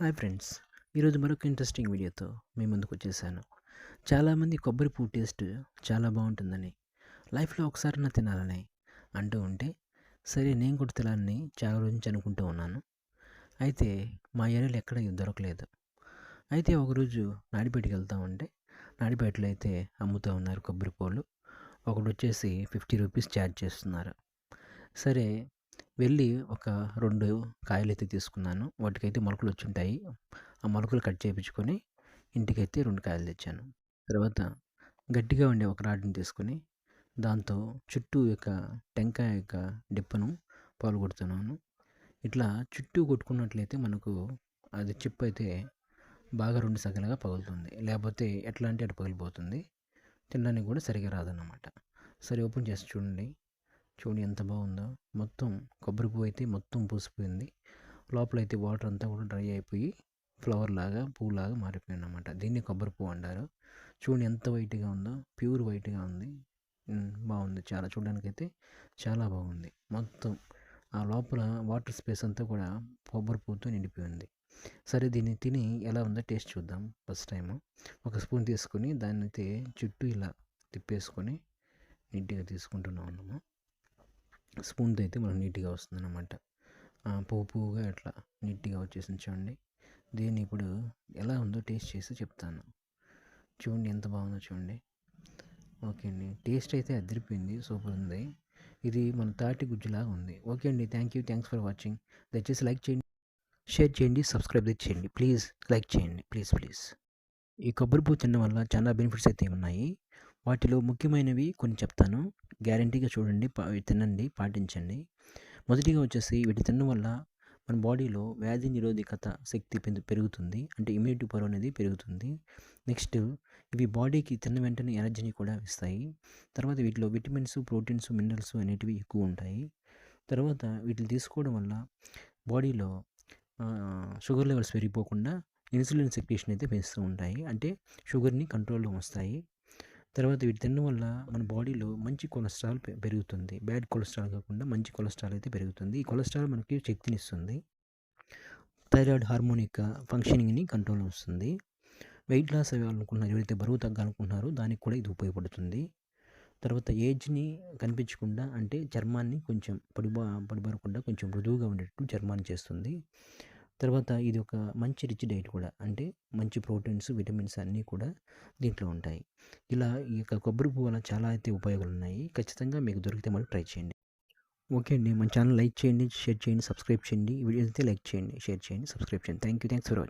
Hi friends. ఈరోజు మరొక interesting వీడియోతో మీ ముందుకు వచ్చేసాను. చాలామంది కొబ్బరి పూ టేస్ట్ చాలా బాగుంటుందని లైఫ్లో ఒకసారైనా తినాలని అంటూ ఉంటే సరే నేను కూడా తినాలని చాలా రోజు నుంచి అనుకుంటూ ఉన్నాను. అయితే మా ఏరియాలో ఎక్కడ ఇది దొరకలేదు. అయితే ఒకరోజు నాడిపేటకి వెళ్తా ఉంటే నాడిపేటలో అయితే అమ్ముతూ ఉన్నారు కొబ్బరి పూలు. ఒకటి వచ్చేసి ఫిఫ్టీ రూపీస్ ఛార్జ్ చేస్తున్నారు. సరే వెళ్ళి ఒక రెండు కాయలు అయితే తీసుకున్నాను. వాటికైతే మొలకలు వచ్చి ఉంటాయి ఆ మొలకలు కట్ చేయించుకొని ఇంటికైతే రెండు కాయలు తెచ్చాను. తర్వాత గట్టిగా ఉండే ఒక రాడ్ని తీసుకొని దాంతో చుట్టూ యొక్క టెంకాయ యొక్క డిప్పను పాల్గొడుతున్నాను. ఇట్లా చుట్టూ కొట్టుకున్నట్లయితే మనకు అది చిప్ అయితే బాగా రెండు సగలుగా పగులుతుంది. లేకపోతే ఎట్లా అంటే అటు పగిలిపోతుంది. తినడానికి కూడా సరిగా రాదన్నమాట. సరే ఓపెన్ చేసి చూడండి. చూడండి ఎంత బాగుందో. మొత్తం కొబ్బరి పువ్వు అయితే మొత్తం పూసిపోయింది. లోపల అయితే వాటర్ అంతా కూడా డ్రై అయిపోయి ఫ్లవర్ లాగా పువ్వు లాగా మారిపోయింది అనమాట దీన్ని కొబ్బరి పువ్వు అంటారు. చూడండి ఎంత వైట్గా ఉందో ప్యూర్ వైట్గా ఉంది. బాగుంది చాలా. చూడడానికైతే చాలా బాగుంది. మొత్తం ఆ లోపల వాటర్ స్పేస్ అంతా కూడా కొబ్బరి పువ్వుతో నిండిపోయింది. సరే దీన్ని తిని ఎలా ఉందో టేస్ట్ చూద్దాం ఫస్ట్ టైం ఒక స్పూన్ తీసుకొని దాన్ని అయితే చుట్టూ ఇలా తిప్పేసుకొని నీట్గా తీసుకుంటున్నాం అన్నమా. స్పూన్తో అయితే మనకు నీట్గా వస్తుంది అనమాట పువ్వు పువ్వుగా ఇట్లా నీట్గా వచ్చేసింది చూడండి. దీన్ని ఇప్పుడు ఎలా ఉందో టేస్ట్ చేసి చెప్తాను. చూడండి ఎంత బాగుందో చూడండి. ఓకే అండి. టేస్ట్ అయితే అదిరిపోయింది సూపర్ ఉంది. ఇది మన తాటి గుజ్జులాగా ఉంది. ఓకే అండి. Thank you thanks for watching. దయచేసి లైక్ చేయండి షేర్ చేయండి సబ్స్క్రైబ్ చేయండి. ప్లీజ్ లైక్ చేయండి. Please please. ఈ కొబ్బరి పువ్వు తినడం వల్ల చాలా బెనిఫిట్స్ అయితే ఉన్నాయి. వాటిలో ముఖ్యమైనవి కొన్ని చెప్తాను. గ్యారంటీగా చూడండి తినండి పాటించండి. మొదటిగా వచ్చేసి వీటి తినడం వల్ల మన బాడీలో వ్యాధి నిరోధకత శక్తి పెరుగుతుంది. అంటే ఇమ్యూనిటీ పవర్ అనేది పెరుగుతుంది. నెక్స్ట్ ఇవి బాడీకి తిన్న వెంటనే ఎనర్జీని కూడా ఇస్తాయి. తర్వాత వీటిలో విటమిన్స్ ప్రోటీన్స్ మినరల్స్ అనేటివి ఎక్కువ ఉంటాయి. తర్వాత వీటిని తీసుకోవడం వల్ల బాడీలో షుగర్ లెవెల్స్ పెరిగిపోకుండా ఇన్సులిన్ సెక్రేషన్ అయితే పెంచుతూ ఉంటాయి. అంటే షుగర్ని కంట్రోల్లో వస్తాయి తర్వాత వీటి తినడం వల్ల మన బాడీలో మంచి కొలెస్ట్రాల్ పెరుగుతుంది. బ్యాడ్ కొలెస్ట్రాల్ కాకుండా మంచి కొలెస్ట్రాల్ అయితే పెరుగుతుంది. ఈ కొలెస్ట్రాల్ మనకి శక్తిని ఇస్తుంది. థైరాయిడ్ హార్మోన్ యొక్క ఫంక్షనింగ్ని కంట్రోల్ వస్తుంది వెయిట్ లాస్ అవ్వాలనుకుంటున్నారు ఎవరైతే బరువు తగ్గాలనుకుంటున్నారో దానికి కూడా ఇది ఉపయోగపడుతుంది. తర్వాత ఏజ్ని కనిపించకుండా అంటే చర్మాన్ని కొంచెం పడిబా పడిబడకుండా కొంచెం మృదువుగా ఉండేటట్టు చర్మాన్ని చేస్తుంది. తర్వాత ఇది ఒక మంచి రిచ్ డైట్ కూడా. అంటే మంచి ప్రోటీన్స్ విటమిన్స్ అన్నీ కూడా దీంట్లో ఉంటాయి. ఇలా ఈ యొక్క కొబ్బరి పువ్వు వల్ల చాలా అయితే ఉపయోగాలు ఉన్నాయి ఖచ్చితంగా మీకు దొరికితే మళ్ళీ ట్రై చేయండి. ఓకే అండి. మన ఛానల్ లైక్ చేయండి షేర్ చేయండి సబ్స్క్రైబ్ చేయండి. వీడియోస్ అయితే లైక్ చేయండి షేర్ చేయండి సబ్స్క్రైబ్ చేయండి. Thank you thanks for watching.